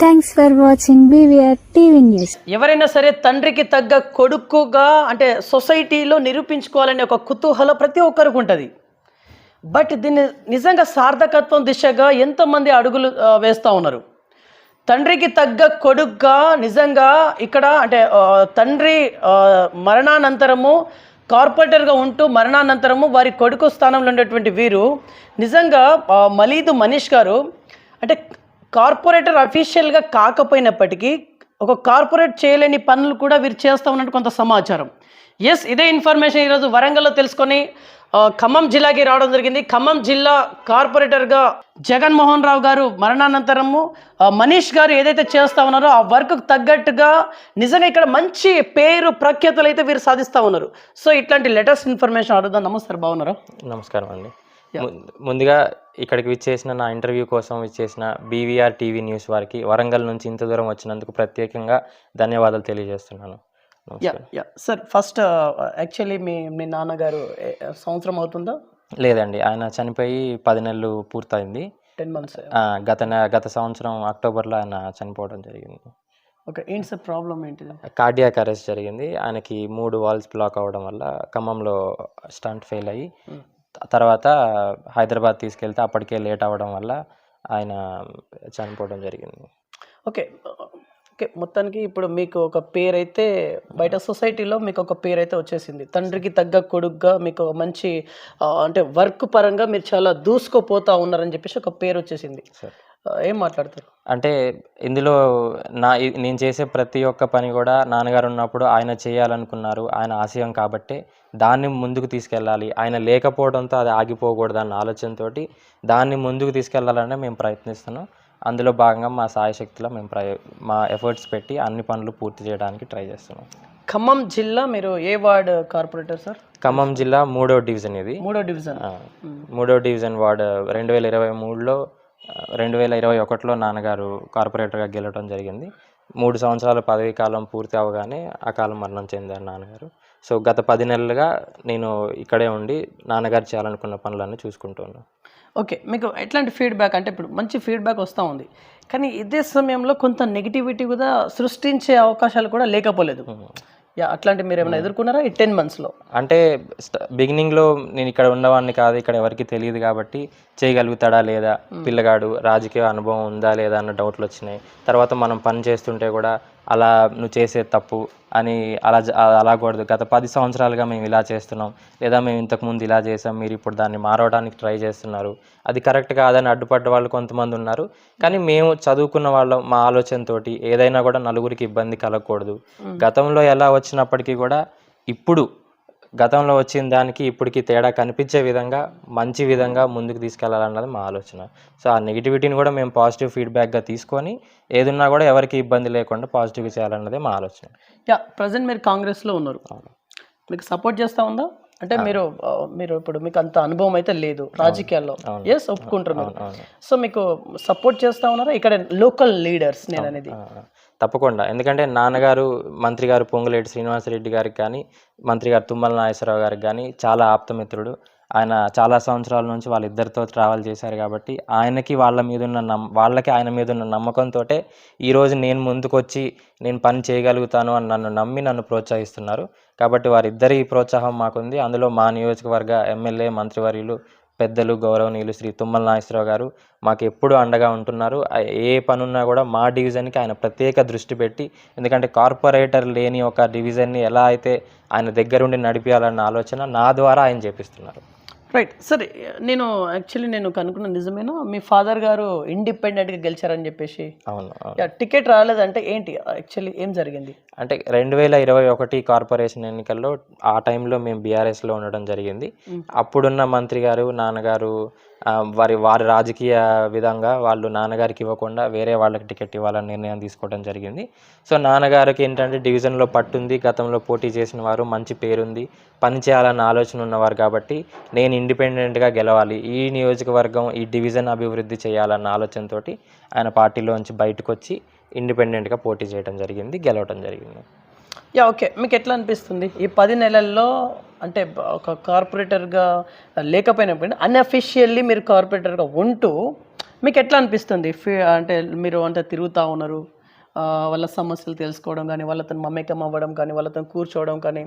Thanks for watching BVR TV news ఎవరైనా సరే తండ్రికి తగ్గ కొడుకుగా అంటే సొసైటీలో నిరూపించుకోవాలనే ఒక కుతూహలం ప్రతి ఒక్కరికి ఉంటుంది. బట్ దీన్ని నిజంగా సార్థకత్వం దిశగా ఎంతమంది అడుగులు వేస్తూ ఉన్నారు? తండ్రికి తగ్గ కొడుగ్గా నిజంగా ఇక్కడ అంటే తండ్రి మరణానంతరము కార్పొరేటర్గా ఉంటూ మరణానంతరము వారి కొడుకు స్థానంలో ఉండేటువంటి వీరు నిజంగా మలీదు మనీష్ గారు అంటే కార్పొరేటర్ అఫీషియల్గా కాకపోయినప్పటికీ ఒక కార్పొరేట్ చేయలేని పనులు కూడా వీరు చేస్తూ ఉన్నట్టు కొంత సమాచారం. ఎస్ ఇదే ఇన్ఫర్మేషన్ ఈరోజు వరంగల్లో తెలుసుకొని ఖమ్మం జిల్లాకి రావడం జరిగింది. ఖమ్మం జిల్లా కార్పొరేటర్గా జగన్మోహన్ రావు గారు మరణానంతరము మనీష్ గారు ఏదైతే చేస్తా ఉన్నారో ఆ వర్క్కు తగ్గట్టుగా నిజంగా ఇక్కడ మంచి పేరు ప్రఖ్యాతలు అయితే వీరు సాధిస్తూ ఉన్నారు. సో ఇట్లాంటి లేటెస్ట్ ఇన్ఫర్మేషన్ అడుగుదాం. నమస్కారం బాగున్నారా? నమస్కారం అండి. ముందుగా ఇక్కడికి విచ్చేసిన నా ఇంటర్వ్యూ కోసం విచ్చేసిన బీవీఆర్ టీవీ న్యూస్ వారికి వరంగల్ నుంచి ఇంత దూరం వచ్చినందుకు ప్రత్యేకంగా ధన్యవాదాలు తెలియజేస్తున్నాను. సార్ ఫస్ట్ యాక్చువల్లీ మీ మీ నాన్నగారు సంవత్సరం అవుతుందా? లేదండి ఆయన చనిపోయి పది నెలలు పూర్తయింది. టెన్ మంత్స్ గత గత సంవత్సరం అక్టోబర్లో ఆయన చనిపోవడం జరిగింది. ఓకే ఏంటి సార్ ప్రాబ్లం ఏంటిది కార్డియాక్ అరెస్ట్ జరిగింది. ఆయనకి మూడు వాల్స్ బ్లాక్ అవ్వడం వల్ల ఖమ్మంలో స్టంట్ ఫెయిల్ అయ్యి Hmm. తర్వాత హైదరాబాద్ తీసుకెళ్తే అప్పటికే లేట్ అవ్వడం వల్ల ఆయన చనిపోవడం జరిగింది. ఓకే. ఓకే. మొత్తానికి ఇప్పుడు మీకు ఒక పేరు అయితే బయట సొసైటీలో మీకు ఒక పేరు అయితే వచ్చేసింది. తండ్రికి తగ్గ కొడుకుగా మీకు మంచి అంటే వర్క్ పరంగా మీరు చాలా దూసుకుపోతా ఉన్నారని చెప్పేసి ఒక పేరు వచ్చేసింది. ఏం మాట్లాడతారు? అంటే ఇందులో నా నేను చేసే ప్రతి ఒక్క పని కూడా నాన్నగారు ఉన్నప్పుడు ఆయన చేయాలనుకున్నారు. ఆయన ఆశయం కాబట్టి దాన్ని ముందుకు తీసుకెళ్ళాలి. ఆయన లేకపోవడంతో అది ఆగిపోకూడదు అన్న ఆలోచనతోటి దాన్ని ముందుకు తీసుకెళ్ళాలని మేము ప్రయత్నిస్తున్నాం. అందులో భాగంగా మా సాయశక్తిలో మేము ప్రయ మా ఎఫర్ట్స్ పెట్టి అన్ని పనులు పూర్తి చేయడానికి ట్రై చేస్తున్నాం. ఖమ్మం జిల్లా మీరు ఏ వార్డ్ కార్పొరేటర్ సార్? ఖమ్మం జిల్లా మూడో డివిజన్ ఇది. మూడో డివిజన్. మూడో డివిజన్ వార్డు రెండు వేల ఇరవై మూడులో రెండు వేల ఇరవై ఒకటిలో నాన్నగారు కార్పొరేటర్గా గెలవడం జరిగింది. మూడు సంవత్సరాల పదవీ కాలం పూర్తి అవగానే అకాల మరణం చెందారు నాన్నగారు. సో గత పది నెలలుగా నేను ఇక్కడే ఉండి నాన్నగారు చేయాలనుకున్న పనులన్నీ చూసుకుంటున్నాను ఓకే. మీకు ఎట్లాంటి ఫీడ్బ్యాక్? అంటే ఇప్పుడు మంచి ఫీడ్బ్యాక్ వస్తూ ఉంది. కానీ ఇదే సమయంలో కొంత నెగిటివిటీ కూడా సృష్టించే అవకాశాలు కూడా లేకపోలేదు. యా అట్లాంటి మీరు ఏమైనా ఎదుర్కొన్నారా? ఈ టెన్ మంత్స్లో అంటే బిగినింగ్లో నేను ఇక్కడ ఉన్నవాడిని కాదు ఇక్కడ ఎవరికి తెలియదు కాబట్టి చేయగలుగుతాడా లేదా? పిల్లగాడు రాజకీయ అనుభవం ఉందా లేదా అన్న డౌట్లు వచ్చినాయి. తర్వాత మనం పని చేస్తుంటే కూడా అలా నువ్వు చేసే తప్పు అని అలా జ- అలా కూడదు గత పది సంవత్సరాలుగా మేము ఇలా చేస్తున్నాం. లేదా మేము ఇంతకుముందు ఇలా చేసాం మీరు ఇప్పుడు దాన్ని మారవడానికి ట్రై చేస్తున్నారు. అది కరెక్ట్ కాదని అడ్డుపడ్డ వాళ్ళు కొంతమంది ఉన్నారు. కానీ మేము చదువుకున్న వాళ్ళం మా ఆలోచనతోటి ఏదైనా కూడా నలుగురికి ఇబ్బంది కలగకూడదు. గతంలో ఎలా వచ్చినప్పటికీ కూడా ఇప్పుడు గతంలో వచ్చిన దానికి ఇప్పటికి తేడా కనిపించే విధంగా మంచి విధంగా ముందుకు తీసుకెళ్ళాలన్నది మా ఆలోచన. సో ఆ నెగిటివిటీని కూడా మేము పాజిటివ్ ఫీడ్బ్యాక్గా తీసుకొని ఏదున్నా కూడా ఎవరికి ఇబ్బంది లేకుండా పాజిటివ్గా చేయాలన్నదే మా ఆలోచన. యా ప్రజెంట్ మీరు కాంగ్రెస్లో ఉన్నారు. మీకు సపోర్ట్ చేస్తా ఉందా? అంటే మీరు మీరు ఇప్పుడు మీకు అంత అనుభవం అయితే లేదు రాజకీయాల్లో. ఎస్ అవును. సో మీకు సపోర్ట్ చేస్తా ఉన్నారా? ఇక్కడ లోకల్ లీడర్స్ నేను అనేది తప్పకుండా. ఎందుకంటే నాన్నగారు మంత్రి గారు పొంగులేటి శ్రీనివాసరెడ్డి గారికి కానీ మంత్రి గారు తుమ్మల నాగేశ్వరరావు గారికి కానీ చాలా ఆప్తమిత్రుడు. ఆయన చాలా సంవత్సరాల నుంచి వాళ్ళిద్దరితో ట్రావెల్ చేశారు కాబట్టి ఆయనకి వాళ్ళ మీద ఉన్న నమ్ వాళ్ళకి ఆయన మీద ఉన్న నమ్మకంతో ఈరోజు నేను ముందుకొచ్చి నేను పని చేయగలుగుతాను అని నన్ను నమ్మి నన్ను ప్రోత్సహిస్తున్నారు. కాబట్టి వారిద్దరి ప్రోత్సాహం మాకుంది. అందులో మా నియోజకవర్గ ఎమ్మెల్యే మంత్రివర్యులు పెద్దలు గౌరవనీయులు శ్రీ తుమ్మల నాగేశ్వరరావు గారు మాకు ఎప్పుడూ అండగా ఉంటున్నారు. ఏ పనున్నా కూడా మా డివిజన్కి ఆయన ప్రత్యేక దృష్టి పెట్టి ఎందుకంటే కార్పొరేటర్ లేని ఒక డివిజన్ని ఎలా అయితే ఆయన దగ్గరుండి నడిపించాలన్న ఆలోచన నా ద్వారా ఆయన చేపిస్తున్నారు. రైట్. సరే నేను యాక్చువల్లీ నేను కనుక్కున్న నిజమేనా? మీ ఫాదర్ గారు ఇండిపెండెంట్గా గెలిచారని చెప్పేసి? అవును టికెట్ రాలేదంటే ఏంటి? యాక్చువల్లీ ఏం జరిగింది? అంటే రెండు వేల ఇరవై ఒకటి కార్పొరేషన్ ఎన్నికల్లో ఆ టైంలో మేము బీఆర్ఎస్లో ఉండడం జరిగింది. అప్పుడున్న మంత్రి గారు నాన్నగారు వారి వారి రాజకీయ విధంగా వాళ్ళు నాన్నగారికి ఇవ్వకుండా వేరే వాళ్ళకి టికెట్ ఇవ్వాలని నిర్ణయం తీసుకోవడం జరిగింది. సో నాన్నగారికి ఏంటంటే డివిజన్లో పట్టుంది గతంలో పోటీ చేసిన వారు మంచి పేరుంది పని చేయాలన్న ఆలోచన ఉన్నవారు కాబట్టి నేను ఇండిపెండెంట్గా గెలవాలి ఈ నియోజకవర్గం ఈ డివిజన్ అభివృద్ధి చేయాలన్న ఆలోచనతోటి ఆయన పార్టీలోంచి బయటకు వచ్చి ఇండిపెండెంట్గా పోటీ చేయడం జరిగింది గెలవడం జరిగింది. Yeah okay. మీకు ఎట్లా అనిపిస్తుంది? ఈ పది నెలల్లో అంటే ఒక కార్పొరేటర్గా లేకపోయినప్పుడు అన్అఫిషియల్లీ మీరు కార్పొరేటర్గా ఉంటూ మీకు ఎట్లా అనిపిస్తుంది? ఫీ- అంటే మీరు అంటే తిరుగుతూ ఉన్నారు? వాళ్ళ సమస్యలు తెలుసుకోవడం కానీ వాళ్ళతో మమేకం అవ్వడం కానీ వాళ్ళతో కూర్చోవడం కానీ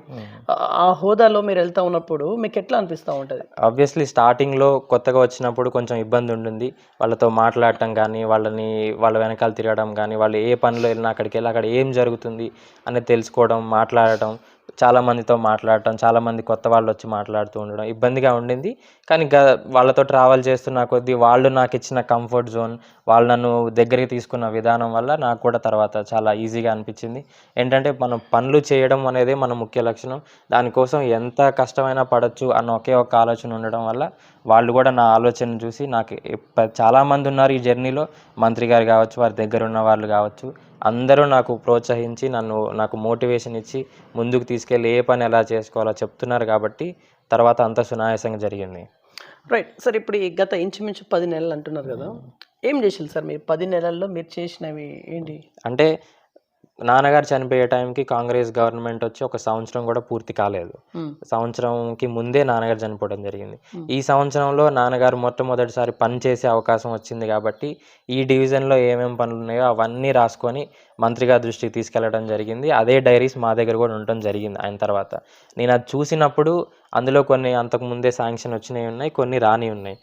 ఆ- హోదాలో మీరు వెళ్తా ఉన్నప్పుడు మీకు ఎట్లా అనిపిస్తూ ఉంటుంది? ఆబ్వియస్లీ స్టార్టింగ్లో కొత్తగా వచ్చినప్పుడు కొంచెం ఇబ్బంది ఉంటుంది వాళ్ళతో మాట్లాడటం కానీ వాళ్ళని వాళ్ళ వెనకాల తిరగడం కానీ వాళ్ళు ఏ పనిలో వెళ్ళినా అక్కడికి వెళ్ళి అక్కడ ఏం జరుగుతుంది అనేది తెలుసుకోవడం మాట్లాడటం చాలా మందితో మాట్లాడటం చాలామంది కొత్త వాళ్ళు వచ్చి మాట్లాడుతూ ఉండడం ఇబ్బందిగా ఉండింది. కానీ గ వాళ్ళతో ట్రావెల్ చేస్తున్న కొద్దీ వాళ్ళు నాకు ఇచ్చిన కంఫర్ట్ జోన్ వాళ్ళు నన్ను దగ్గరికి తీసుకున్న విధానం వల్ల నాకు కూడా తర్వాత చాలా ఈజీగా అనిపించింది. ఏంటంటే మనం పనులు చేయడం అనేది మన ముఖ్య లక్షణం. దానికోసం ఎంత కష్టమైనా పడచ్చు అన్న ఒకే ఒక ఆలోచన ఉండడం వల్ల వాళ్ళు కూడా నా ఆలోచన చూసి నాకు చాలామంది ఉన్నారు ఈ జర్నీలో. మంత్రి గారు కావచ్చు వారి దగ్గర ఉన్న వాళ్ళు కావచ్చు. అందరూ నాకు ప్రోత్సహించి నన్ను నాకు మోటివేషన్ ఇచ్చి ముందుకు తీసుకెళ్ళి ఏ పని ఎలా చేసుకోవాలో చెప్తున్నారు కాబట్టి తర్వాత అంత సునాయాసంగా జరిగింది. రైట్. సార్ ఇప్పుడు ఈ గత ఇంచుమించు పది నెలలు అంటున్నారు కదా. ఏం చేసారు సార్ మీరు? పది నెలల్లో మీరు చేసినవి ఏంటి? అంటే నాన్నగారు చనిపోయే టైంకి కాంగ్రెస్ గవర్నమెంట్ వచ్చి ఒక సంవత్సరం కూడా పూర్తి కాలేదు. సంవత్సరంకి ముందే నాన్నగారు చనిపోవడం జరిగింది. ఈ సంవత్సరంలో నాన్నగారు మొట్టమొదటిసారి పని చేసే అవకాశం వచ్చింది కాబట్టి ఈ డివిజన్లో ఏమేమి పనులు ఉన్నాయో అవన్నీ రాసుకొని మంత్రి గారి దృష్టికి తీసుకెళ్ళడం జరిగింది. అదే డైరీస్ మా దగ్గర కూడా ఉండటం జరిగింది ఆయన తర్వాత. నేను అది చూసినప్పుడు అందులో కొన్ని అంతకు ముందే శాంక్షన్ వచ్చినవి ఉన్నాయి కొన్ని రాని ఉన్నాయి.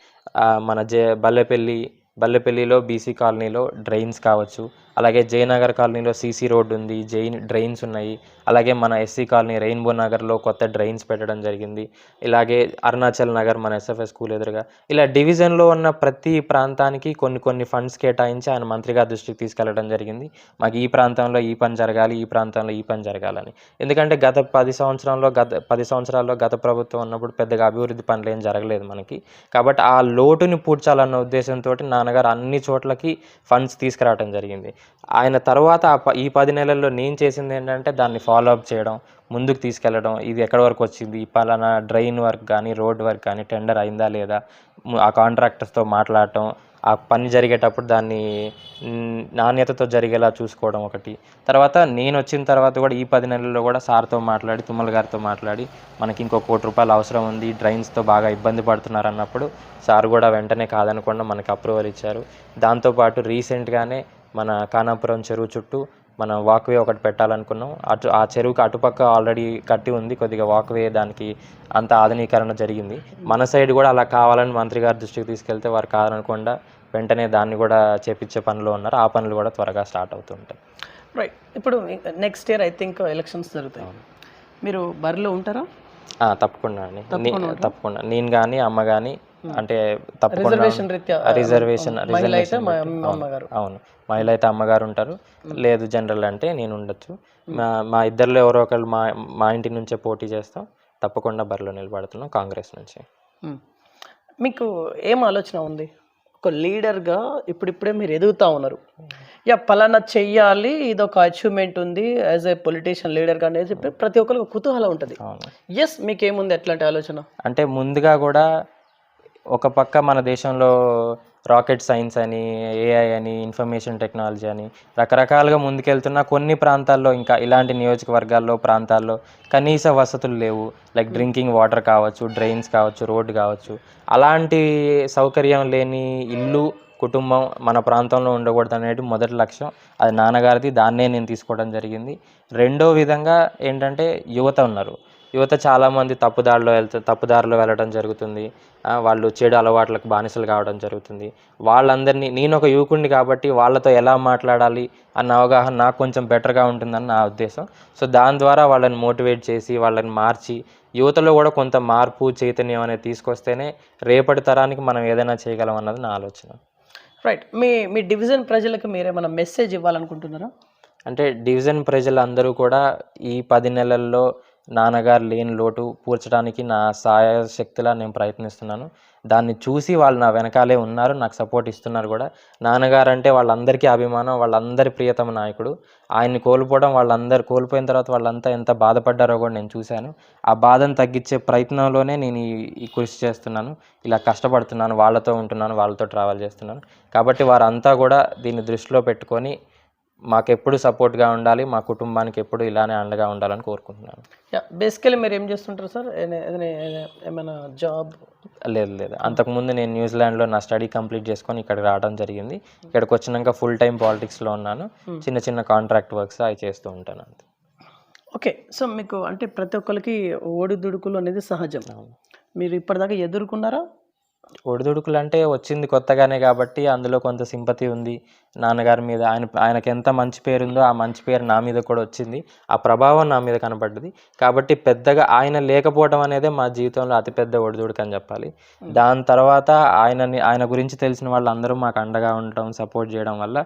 మన జే బల్లెపల్లి బల్లెపల్లిలో బీసీ కాలనీలో డ్రైన్స్ కావచ్చు అలాగే జయనగర్ కాలనీలో సీసీ రోడ్ ఉంది జైన్ డ్రైన్స్ ఉన్నాయి. అలాగే మన ఎస్సీ కాలనీ రెయిన్బో నగర్లో కొత్త డ్రైన్స్ పెట్టడం జరిగింది. ఇలాగే అరుణాచల్ నగర్ మన ఎస్ఎఫ్ఎస్ స్కూల్ ఎదురుగా. ఇలా డివిజన్లో ఉన్న ప్రతి ప్రాంతానికి కొన్ని కొన్ని ఫండ్స్ కేటాయించి ఆయన మంత్రి గారి దృష్టికి తీసుకెళ్ళడం జరిగింది. మాకు ఈ ప్రాంతంలో ఈ పని జరగాలి ఈ ప్రాంతంలో ఈ పని జరగాలని. ఎందుకంటే గత పది సంవత్సరంలో గత పది సంవత్సరాల్లో గత ప్రభుత్వం ఉన్నప్పుడు పెద్దగా అభివృద్ధి పనులు ఏం జరగలేదు మనకి. కాబట్టి ఆ లోటుని పూడ్చాలన్న ఉద్దేశంతో నాన్నగారు అన్ని చోట్లకి ఫండ్స్ తీసుకురావడం జరిగింది. ఆయన తర్వాత ప- ఈ పది నెలల్లో నేను చేసింది ఏంటంటే దాన్ని ఫాలో అప్ చేయడం ముందుకు తీసుకెళ్ళడం ఇది ఎక్కడి వరకు వచ్చింది? పలానా డ్రైన్ వర్క్ కానీ రోడ్ వర్క్ కానీ టెండర్ అయిందా లేదా? ఆ కాంట్రాక్టర్స్తో మాట్లాడటం ఆ పని జరిగేటప్పుడు దాన్ని నాణ్యతతో జరిగేలా చూసుకోవడం ఒకటి. తర్వాత నేను వచ్చిన తర్వాత కూడా ఈ పది నెలల్లో కూడా సార్తో మాట్లాడి తుమ్మల గారితో మాట్లాడి మనకి ఇంకో కోటి రూపాయలు అవసరం ఉంది డ్రైన్స్తో బాగా ఇబ్బంది పడుతున్నారు అన్నప్పుడు సార్ కూడా వెంటనే కాదనకుండా మనకి అప్రూవల్ ఇచ్చారు. దాంతోపాటు రీసెంట్గానే మన కానాపురం చెరువు చుట్టూ మనం వాక్వే ఒకటి పెట్టాలనుకున్నాం. అటు ఆ చెరువుకి అటుపక్క ఆల్రెడీ కట్టి ఉంది. కొద్దిగా వాక్వే దానికి అంత ఆధునీకరణ జరిగింది. మన సైడ్ కూడా అలా కావాలని మంత్రి గారి దృష్టికి తీసుకెళ్తే వారు కాదనకుండా వెంటనే దాన్ని కూడా చేపించే పనిలో ఉన్నారు. ఆ పనులు కూడా త్వరగా స్టార్ట్ అవుతుంటాయి. రైట్ ఇప్పుడు next year I think elections జరుగుతాయి. మీరు బరిలో ఉంటారా? తప్పకుండా అండి. తప్పకుండా నేను కానీ అమ్మ కానీ అంటే తప్పకుండా రిజర్వేషన్ రీత్యా రిజర్వేషన్ అవును, మహిళ అయితే అమ్మగారు ఉంటారు. లేదు జనరల్ అంటే నేను ఉండొచ్చు. మా మా ఇద్దరిలో ఎవరో ఒకళ్ళు మా మా ఇంటి నుంచే పోటీ చేస్తాం. తప్పకుండా బరిలో నిలబడుతున్నాం కాంగ్రెస్ నుంచి. మీకు ఏం ఆలోచన ఉంది? ఒక లీడర్గా ఇప్పుడిప్పుడే మీరు ఎదుగుతా ఉన్నారు. యా పలానా చెయ్యాలి ఇది ఒక అచీవ్మెంట్ ఉంది యాజ్ ఏ పొలిటీషియన్ లీడర్గా అనేది చెప్పి ప్రతి ఒక్కరికి ఒక కుతూహలం ఉంటుంది. ఎస్ మీకేముంది ఎట్లాంటి ఆలోచన? అంటే ముందుగా కూడా ఒక పక్క మన దేశంలో రాకెట్ సైన్స్ అని ఏఐ అని ఇన్ఫర్మేషన్ టెక్నాలజీ అని రకరకాలుగా ముందుకెళ్తున్న కొన్ని ప్రాంతాల్లో ఇంకా ఇలాంటి నియోజకవర్గాల్లో ప్రాంతాల్లో కనీస వసతులు లేవు. లైక్ డ్రింకింగ్ వాటర్ కావచ్చు డ్రైన్స్ కావచ్చు రోడ్డు కావచ్చు. అలాంటి సౌకర్యం లేని ఇల్లు కుటుంబం మన ప్రాంతంలో ఉండకూడదు అనేది మొదటి లక్ష్యం. అది నాన్నగారిది దాన్నే నేను తీసుకోవడం జరిగింది. రెండో విధంగా ఏంటంటే యువత ఉన్నారు. యువత చాలామంది తప్పుదారిలో వెళ్తా తప్పుదారిలో వెళ్ళడం జరుగుతుంది. వాళ్ళు చెడు అలవాట్లకు బానిసలు కావడం జరుగుతుంది. వాళ్ళందరినీ నేను ఒక యువకుడిని కాబట్టి వాళ్ళతో ఎలా మాట్లాడాలి అన్న అవగాహన నాకు కొంచెం బెటర్గా ఉంటుందని నా ఉద్దేశం. సో దాని ద్వారా వాళ్ళని మోటివేట్ చేసి వాళ్ళని మార్చి యువతలో కూడా కొంత మార్పు చైతన్యం అనేది తీసుకొస్తేనే రేపటి తరానికి మనం ఏదైనా చేయగలం అన్నది నా ఆలోచన. రైట్ మీ మీ డివిజన్ ప్రజలకు మీరేమైనా మెసేజ్ ఇవ్వాలనుకుంటున్నారా? అంటే డివిజన్ ప్రజలందరూ కూడా ఈ పది నెలల్లో నాన్నగారు లేని లోటు పూడ్చడానికి నా సహాయ శక్తిలా నేను ప్రయత్నిస్తున్నాను. దాన్ని చూసి వాళ్ళు నా వెనకాలే ఉన్నారు నాకు సపోర్ట్ ఇస్తున్నారు కూడా. నాన్నగారు అంటే వాళ్ళందరికీ అభిమానం వాళ్ళందరి ప్రియతమ నాయకుడు. ఆయన్ని కోల్పోవడం వాళ్ళందరూ కోల్పోయిన తర్వాత వాళ్ళంతా ఎంత బాధపడ్డారో కూడా నేను చూశాను. ఆ బాధను తగ్గించే ప్రయత్నంలోనే నేను ఈ కృషి చేస్తున్నాను. ఇలా కష్టపడుతున్నాను వాళ్ళతో ఉంటున్నాను వాళ్ళతో ట్రావెల్ చేస్తున్నాను. కాబట్టి వారంతా కూడా దీన్ని దృష్టిలో పెట్టుకొని మాకెప్పుడు సపోర్ట్గా ఉండాలి మా కుటుంబానికి ఎప్పుడు ఇలానే అండగా ఉండాలని కోరుకుంటున్నాను. యా బేసికలీ మీరు ఏం చేస్తుంటారు సార్? ఏమైనా జాబ్? లేదు లేదు. అంతకుముందు నేను న్యూజిలాండ్లో నా స్టడీ కంప్లీట్ చేసుకొని ఇక్కడికి రావడం జరిగింది. ఇక్కడికి వచ్చినాక ఫుల్ టైం పాలిటిక్స్లో ఉన్నాను. చిన్న చిన్న కాంట్రాక్ట్ వర్క్స్ అవి చేస్తూ ఉంటాను అంతే. ఓకే సో మీకు అంటే ప్రతి ఒక్కరికి ఓడిదుడుకులు అనేది సహజం. మీరు ఇప్పటిదాకా ఎదుర్కొన్నారా? ఒడిదుడుకులు అంటే వచ్చింది కొత్తగానే కాబట్టి అందులో కొంత సింపతి ఉంది. నాన్నగారి మీద ఆయన ఆయనకి ఎంత మంచి పేరు ఉందో ఆ మంచి పేరు నా మీద కూడా వచ్చింది. ఆ ప్రభావం నా మీద కనపడ్డది. కాబట్టి పెద్దగా ఆయన లేకపోవడం అనేదే మా జీవితంలో అతిపెద్ద ఒడిదుడుకు అని చెప్పాలి. దాని తర్వాత ఆయనని ఆయన గురించి తెలిసిన వాళ్ళందరూ మాకు అండగా ఉండటం సపోర్ట్ చేయడం వల్ల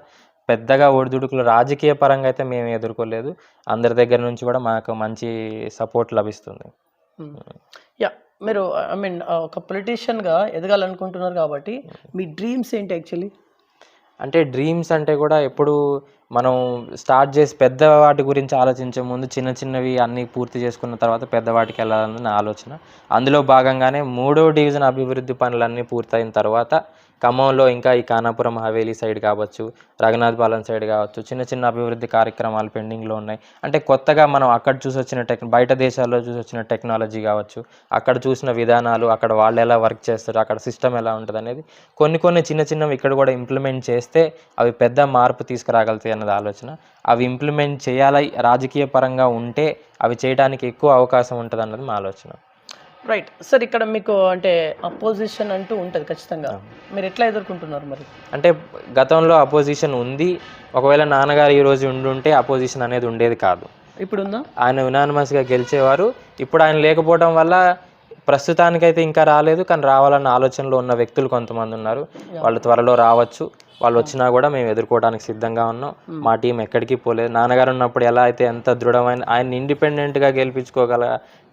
పెద్దగా ఒడిదుడుకులు రాజకీయ పరంగా అయితే మేము ఎదుర్కోలేదు. అందరి దగ్గర నుంచి కూడా మాకు మంచి సపోర్ట్ లభిస్తుంది. యా మీరు ఐ మీన్ ఒక పొలిటీషియన్గా ఎదగాలనుకుంటున్నారు కాబట్టి మీ డ్రీమ్స్ ఏంటి యాక్చువల్లీ అంటే డ్రీమ్స్ అంటే కూడా ఎప్పుడు మనం స్టార్ట్ చేసి పెద్ద వాటి గురించి ఆలోచించే ముందు చిన్న చిన్నవి అన్నీ పూర్తి చేసుకున్న తర్వాత పెద్దవాటికి వెళ్ళాలని నా ఆలోచన. అందులో భాగంగానే మూడో డివిజన్ అభివృద్ధి పనులన్నీ పూర్తయిన తర్వాత ఖమ్మంలో ఇంకా ఈ కానాపురం హవేలీ సైడ్ కావచ్చు రఘునాథ్పాలెం సైడ్ కావచ్చు చిన్న చిన్న అభివృద్ధి కార్యక్రమాలు పెండింగ్లో ఉన్నాయి. అంటే కొత్తగా మనం అక్కడ చూసి వచ్చిన టెక్ బయట దేశాల్లో చూసి వచ్చిన టెక్నాలజీ కావచ్చు అక్కడ చూసిన విధానాలు అక్కడ వాళ్ళు ఎలా వర్క్ చేస్తారు అక్కడ సిస్టమ్ ఎలా ఉంటుంది అనేది కొన్ని కొన్ని చిన్న చిన్నవి ఇక్కడ కూడా ఇంప్లిమెంట్ చేస్తే అవి పెద్ద మార్పు తీసుకురాగలుగుతాయి అన్నది ఆలోచన. అవి ఇంప్లిమెంట్ చేయాలి రాజకీయ పరంగా ఉంటే అవి చేయడానికి ఎక్కువ అవకాశం ఉంటుంది అన్నది మా ఆలోచన. రైట్ సార్ ఇక్కడ మీకు అంటే అపోజిషన్ అంటూ ఉంటుంది ఖచ్చితంగా. మీరు ఎట్లా ఎదుర్కొంటున్నారు మరి? అంటే గతంలో అపోజిషన్ ఉంది. ఒకవేళ నాన్నగారు ఈ రోజు ఉండుంటే అపోజిషన్ అనేది ఉండేది కాదు. ఇప్పుడు ఉందా ఆయన యునానిమస్గా గెలిచేవారు. ఇప్పుడు ఆయన లేకపోవడం వల్ల ప్రస్తుతానికైతే ఇంకా రాలేదు కానీ రావాలన్న ఆలోచనలో ఉన్న వ్యక్తులు కొంతమంది ఉన్నారు. వాళ్ళు త్వరలో రావచ్చు. వాళ్ళు వచ్చినా కూడా మేము ఎదుర్కోవడానికి సిద్ధంగా ఉన్నాం. మా. టీం ఎక్కడికి పోలేదు. నాన్నగారు ఉన్నప్పుడు ఎలా అయితే ఎంత దృఢమైన ఆయన ఇండిపెండెంట్గా గెలిపించుకోగల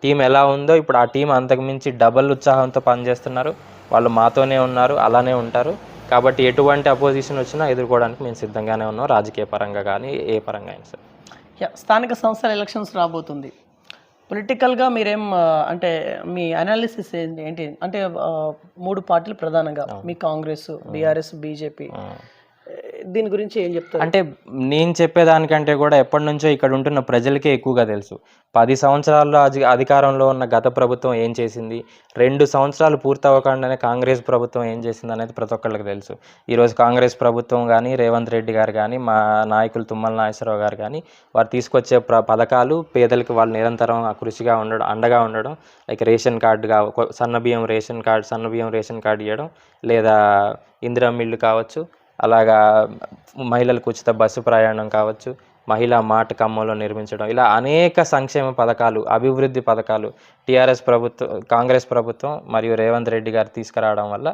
టీం ఎలా ఉందో ఇప్పుడు ఆ టీం అంతకుమించి డబల్ ఉత్సాహంతో పనిచేస్తున్నారు. వాళ్ళు మాతోనే ఉన్నారు అలానే ఉంటారు. కాబట్టి ఎటువంటి అపోజిషన్ వచ్చినా ఎదుర్కోవడానికి మేము సిద్ధంగానే ఉన్నాం. రాజకీయ పరంగా కానీ ఏ పరంగా అయినా సరే. స్థానిక సంస్థల ఎలక్షన్స్ రాబోతుంది. పొలిటికల్గా మీరేం అంటే మీ అనాలిసిస్ ఏంటి? ఏంటి అంటే మూడు పార్టీలు ప్రధానంగా. మీ కాంగ్రెస్ బీఆర్ఎస్ బీజేపీ. దీని గురించి ఏం చెప్తారు? అంటే నేను చెప్పేదానికంటే కూడా ఎప్పటి నుంచో ఇక్కడ ఉంటున్న ప్రజలకే ఎక్కువగా తెలుసు. పది సంవత్సరాల్లో అధికారంలో ఉన్న గత ప్రభుత్వం ఏం చేసింది? రెండు సంవత్సరాలు పూర్తవకుండానే కాంగ్రెస్ ప్రభుత్వం ఏం చేసింది అనేది ప్రతి ఒక్కళ్ళకి తెలుసు. ఈరోజు కాంగ్రెస్ ప్రభుత్వం కానీ రేవంత్ రెడ్డి గారు కానీ మా నాయకులు తుమ్మల నాగేశ్వరరావు గారు కానీ వారు తీసుకొచ్చే ప్ర పథకాలు పేదలకు వాళ్ళు నిరంతరం కృషిగా ఉండడం అండగా ఉండడం లైక్ రేషన్ కార్డు కా సన్న బియ్యం రేషన్ కార్డు సన్న బియ్యం రేషన్ కార్డు ఇవ్వడం లేదా ఇందిరా మిల్లు కావచ్చు అలాగా మహిళలకు ఉచిత బస్సు ప్రయాణం కావచ్చు మహిళా మాట ఖమ్మంలో నిర్మించడం ఇలా అనేక సంక్షేమ పథకాలు అభివృద్ధి పథకాలు టీఆర్ఎస్ ప్రభుత్వం కాంగ్రెస్ ప్రభుత్వం మరియు రేవంత్ రెడ్డి గారు తీసుకురావడం వల్ల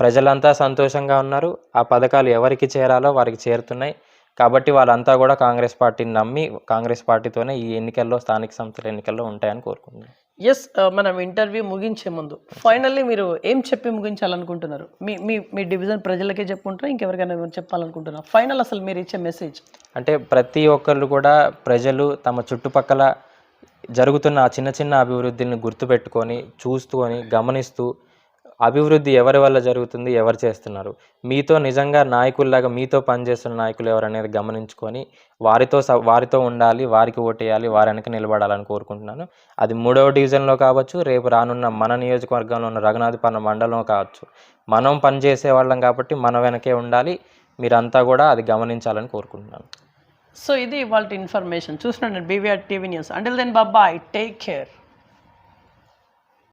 ప్రజలంతా సంతోషంగా ఉన్నారు. ఆ పథకాలు ఎవరికి చేరాలో వారికి చేరుతున్నాయి. కాబట్టి వాళ్ళంతా కూడా కాంగ్రెస్ పార్టీని నమ్మి కాంగ్రెస్ పార్టీతోనే ఈ ఎన్నికల్లో స్థానిక సంస్థల ఎన్నికల్లో ఉంటాయని కోరుకుంటున్నాను. ఎస్ uh, మనం ఇంటర్వ్యూ ముగించే ముందు. ఫైనల్లీ మీరు ఏం చెప్పి ముగించాలనుకుంటున్నారు? మీ మీ మీ డివిజన్ ప్రజలకే చెప్పుకుంటారా ఇంకెవరికైనా చెప్పాలనుకుంటున్నారు? ఫైనల్ అసలు మీరు ఇచ్చే మెసేజ్ అంటే ప్రతి ఒక్కరు కూడా ప్రజలు తమ చుట్టుపక్కల జరుగుతున్న ఆ చిన్న చిన్న అభివృద్ధిని గుర్తుపెట్టుకొని చూస్తూని గమనిస్తూ అభివృద్ధి ఎవరి వల్ల జరుగుతుంది ఎవరు చేస్తున్నారు? మీతో నిజంగా నాయకుల్లాగా మీతో పనిచేస్తున్న నాయకులు ఎవరనేది గమనించుకొని వారితో స వారితో ఉండాలి వారికి ఓటేయాలి వారి వెనక నిలబడాలని కోరుకుంటున్నాను. అది మూడవ డివిజన్లో కావచ్చు రేపు రానున్న మన నియోజకవర్గంలో ఉన్న రఘునాథపన్న మండలం కావచ్చు. మనం పనిచేసే వాళ్ళం కాబట్టి మన వెనకే ఉండాలి. మీరంతా కూడా అది గమనించాలని కోరుకుంటున్నాను. సో ఇది వాళ్ళ ఇన్ఫర్మేషన్. చూస్తున్నాను BVR TV news. Until then బాబాయ్ టేక్ కేర్